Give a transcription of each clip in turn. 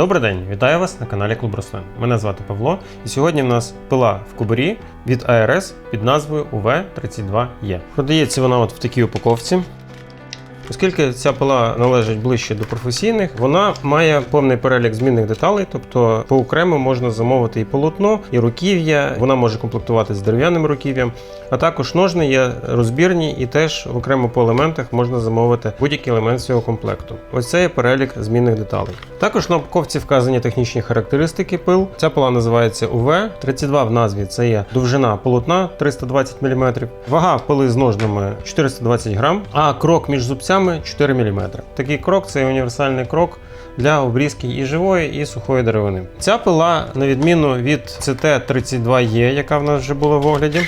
Добрий день, вітаю вас на каналі Клуб Рослин. Мене звати Павло, і сьогодні в нас пила в кубурі від АРС під назвою ув 32 е Продається вона от в такій упаковці. Оскільки ця пила належить ближче до професійних, вона має повний перелік змінних деталей, тобто по окремо можна замовити і полотно, і руків'я. Вона може комплектувати з дерев'яним руків'ям, а також ножни є розбірні і теж окремо по елементах можна замовити будь-який елемент цього комплекту. Ось це є перелік змінних деталей. Також на упаковці вказані технічні характеристики пил. Ця пила називається UV. 32 в назві це є довжина полотна 320 мм, вага пили з ножнами 420 грам, а крок між зубцями 4 мм. Такий крок це універсальний крок для обрізки і живої, і сухої деревини. Ця пила, на відміну від CT32E, яка в нас вже була в огляді,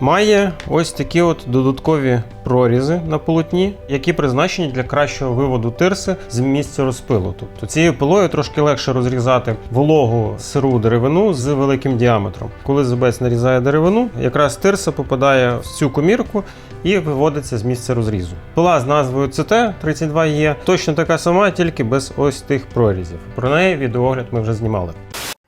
має ось такі от додаткові прорізи на полотні, які призначені для кращого виводу тирси з місця розпилу. Тобто цією пилою трошки легше розрізати вологу сиру деревину з великим діаметром. Коли зубець нарізає деревину, якраз тирса попадає в цю комірку і виводиться з місця розрізу. Пила з назвою CT32E точно така сама, тільки без ось тих прорізів. Про неї відеогляд ми вже знімали.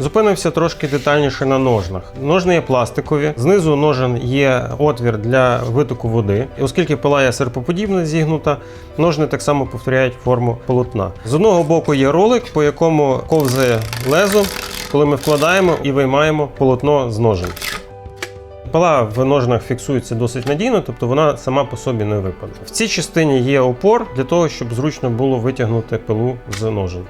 Зупинимося трошки детальніше на ножнах. Ножни є пластикові, знизу ножен є отвір для витоку води. І оскільки пила є серпоподібна зігнута, ножни так само повторяють форму полотна. З одного боку є ролик, по якому ковзає лезо, коли ми вкладаємо і виймаємо полотно з ножен. Пила в ножнах фіксується досить надійно, тобто вона сама по собі не випаде. В цій частині є опор для того, щоб зручно було витягнути пилу з ножен.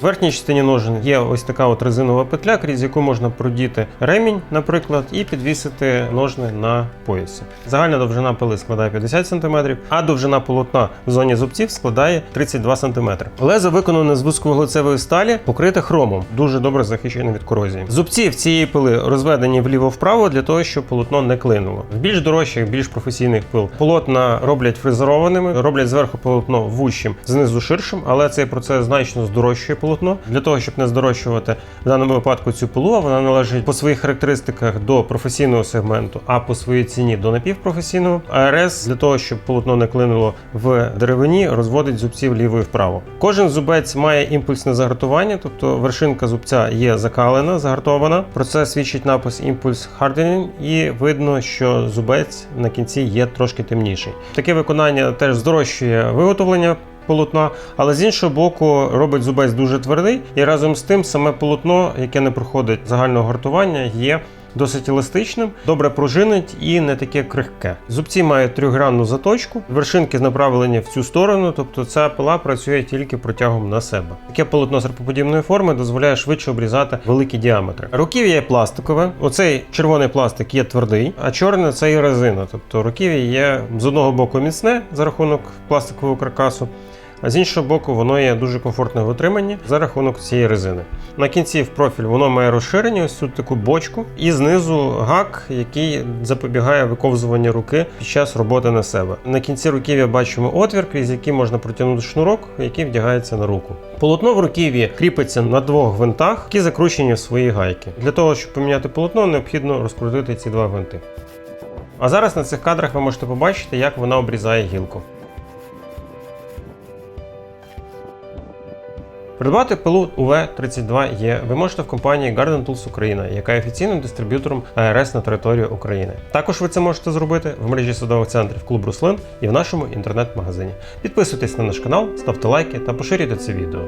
В верхній частині ножен є ось така от резинова петля, крізь яку можна продіти ремінь, наприклад, і підвісити ножни на поясі. Загальна довжина пили складає 50 см, а довжина полотна в зоні зубців складає 32 см. Лезо виконане з вузьковуглецевої сталі, покрите хромом, дуже добре захищене від корозії. Зубці в цієї пили розведені вліво-вправо для того, щоб полотно не клинуло. В більш дорожчих, більш професійних пил полотна роблять фрезерованими, роблять зверху полотно вущим, знизу ширшим, але цей процес значно здорожчує полотно. Для того, щоб не здорожчувати в даному випадку цю пилу, вона належить по своїх характеристиках до професійного сегменту, а по своїй ціні до напівпрофесійного. АРС для того, щоб полотно не клинуло в деревині, розводить зубців ліво і вправо. Кожен зубець має імпульсне загартування, тобто вершинка зубця є закалена, загартована. Про це свідчить напис імпульс Hardening, і видно, що зубець на кінці є трошки темніший. Таке виконання теж здорожчує виготовлення полотна, але з іншого боку робить зубець дуже твердий, і разом з тим саме полотно, яке не проходить загального гартування, є досить еластичним, добре пружинить і не таке крихке. Зубці мають трьохгранну заточку, вершинки направлені в цю сторону, тобто ця пила працює тільки протягом на себе. Таке полотно серпоподібної форми дозволяє швидше обрізати великі діаметри. Руків'я є пластикове. Оцей червоний пластик є твердий, а чорний це є резина. Тобто руків'я є з одного боку міцне за рахунок пластикового каркасу. А з іншого боку, воно є дуже комфортне в утриманні за рахунок цієї резини. На кінці в профіль воно має розширення, ось тут таку бочку, і знизу гак, який запобігає виковзуванню руки під час роботи на себе. На кінці руків'я бачимо отвір, крізь який можна протягнути шнурок, який вдягається на руку. Полотно в руків'ї кріпиться на двох гвинтах, які закручені в свої гайки. Для того, щоб поміняти полотно, необхідно розкрутити ці два гвинти. А зараз на цих кадрах ви можете побачити, як вона обрізає гілку. Придбати пилу UV32 є ви можете в компанії Garden Tools Україна, яка є офіційним дистриб'ютором АРС на території України. Також ви це можете зробити в мережі садових центрів Клуб Руслин і в нашому інтернет-магазині. Підписуйтесь на наш канал, ставте лайки та поширюйте це відео.